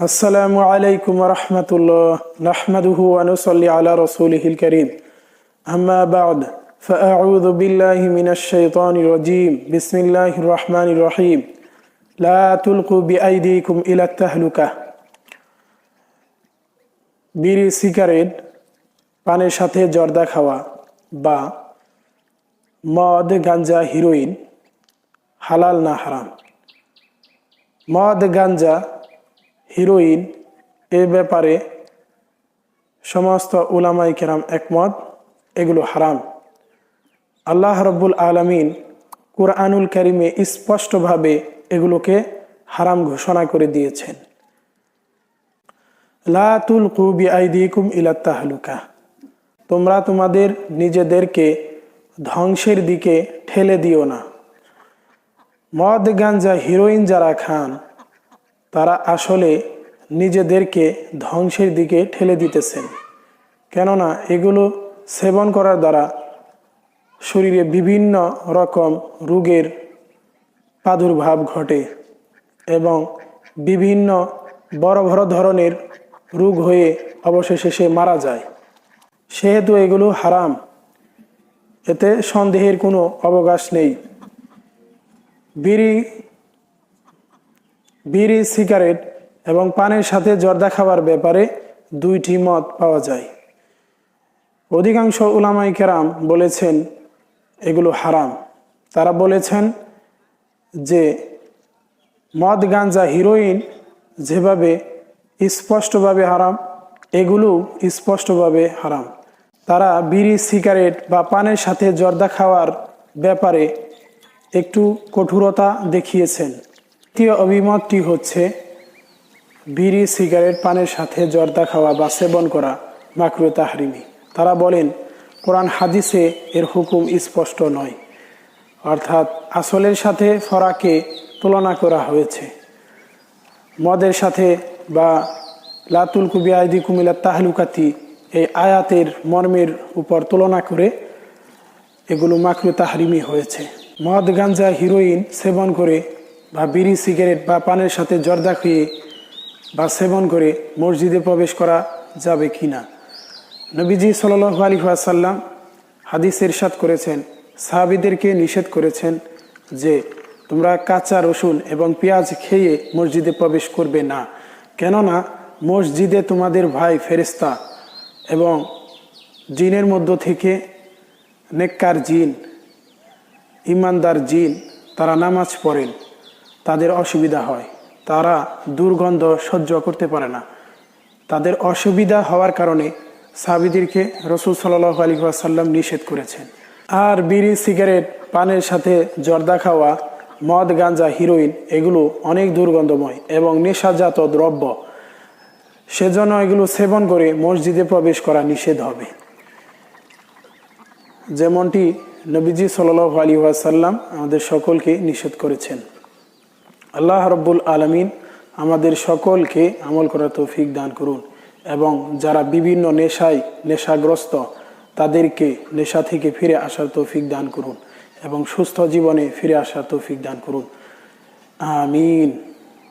السلام عليكم ورحمة الله نحمده ونصلي على رسوله الكريم أما بعد فأعوذ بالله من الشيطان الرجيم بسم الله الرحمن الرحيم لا تلقوا بأيديكم إلى التهلكة বিড়ি সিগারেট পানের সাথে জর্দা খাওয়া বা মদ গাঞ্জা হিরোইন হালাল না হারাম মদ গাঞ্জা হিরোইন এ ব্যাপারে সমস্ত উলামাই কেরাম একমত, এগুলো হারাম। আল্লাহ রব্বুল আলমিন কুরআনুল করিমে স্পষ্টভাবে এগুলোকে হারাম ঘোষণা করে দিয়েছেন। লাতুল কুবি বিআইদিকুম ইলা তাহলুকা। তোমরা তোমাদের নিজেদেরকে ধ্বংসের দিকে ঠেলে দিও না। মদ গাঞ্জা হিরোইন যারা খান তারা আসলে নিজেদেরকে ধ্বংসের দিকে ঠেলে দিতেছেন। কেননা এগুলো সেবন করার দ্বারা শরীরে বিভিন্ন রকম রোগের প্রাদুর্ভাব ঘটে এবং বিভিন্ন বড় বড় ধরনের রোগ হয়ে অবশেষে সে মারা যায়। সেহেতু এগুলো হারাম। এতে সন্দেহের কোনো অবকাশ নেই। বিড়ি বিড়ি, সিগারেট এবং পানের সাথে জর্দা খাওয়ার ব্যাপারে দুইটি মত পাওয়া যায়। অধিকাংশ উলামাই কেরাম বলেছেন, এগুলো হারাম। তারা বলেছেন যে, মদ গাঞ্জা হিরোইন যেভাবে স্পষ্টভাবে হারাম, এগুলো স্পষ্টভাবে হারাম। তারা বিড়ি, সিগারেট বা পানের সাথে জর্দা খাওয়ার ব্যাপারে একটু কঠোরতা দেখিয়েছেন। তৃতীয় অভিমতটি হচ্ছে বিড়ি, সিগারেট, পানের সাথে জর্দা খাওয়া বা সেবন করা মাকরু তাহরিমি। তারা বলেন, কোরআন হাদিসে এর হুকুম স্পষ্ট নয়, অর্থাৎ আসলের সাথে ফরাকে তুলনা করা হয়েছে। মদের সাথে বা লাতুল কুবি আইদি কুমিলা তাহলুকাতি এই আয়াতের মর্মের উপর তুলনা করে এগুলো মাকরু তাহরিমি হয়েছে। মদ, গাঞ্জা, হিরোইন সেবন করে বা বিড়ি, সিগারেট বা পানের সাথে জর্দা খেয়ে বা সেবন করে মসজিদে প্রবেশ করা যাবে কি না? নবীজি সাল আলী সাল্লাম হাদিস ইরশাদ করেছেন, সাহাবিদেরকে নিষেধ করেছেন যে তোমরা কাঁচা রসুন এবং পেঁয়াজ খেয়ে মসজিদে প্রবেশ করবে না। কেননা মসজিদে তোমাদের ভাই ফেরিস্তা এবং জিনের মধ্য থেকে নেককার জিন ইমানদার জিন, তারা নামাজ পড়েন। তাদের অসুবিধা হয়। তারা দুর্গন্ধ সহ্য করতে পারে না। তাদের অসুবিধা হওয়ার কারণে সাবিদেরকে রসুল সাল্লাহ আলী সাল্লাম নিষেধ করেছেন। আর বিড়ি, সিগারেট, পানের সাথে জর্দা খাওয়া, মদ গাঞ্জা হিরোইন এগুলো অনেক দুর্গন্ধময় এবং নেশাজাত দ্রব্য। সেজন্য এগুলো সেবন করে মসজিদে প্রবেশ করা নিষেধ হবে। যেমনটি নবীজি সাল আলী ওয়াসাল্লাম আমাদের সকলকে নিষেধ করেছেন। আল্লাহ রব্বুল আলমিন আমাদের সকলকে আমল করার তৌফিক দান করুন এবং যারা বিভিন্ন নেশায় নেশাগ্রস্ত, তাদেরকে নেশা থেকে ফিরে আসার তৌফিক দান করুন এবং সুস্থ জীবনে ফিরে আসার তৌফিক দান করুন। আমিন।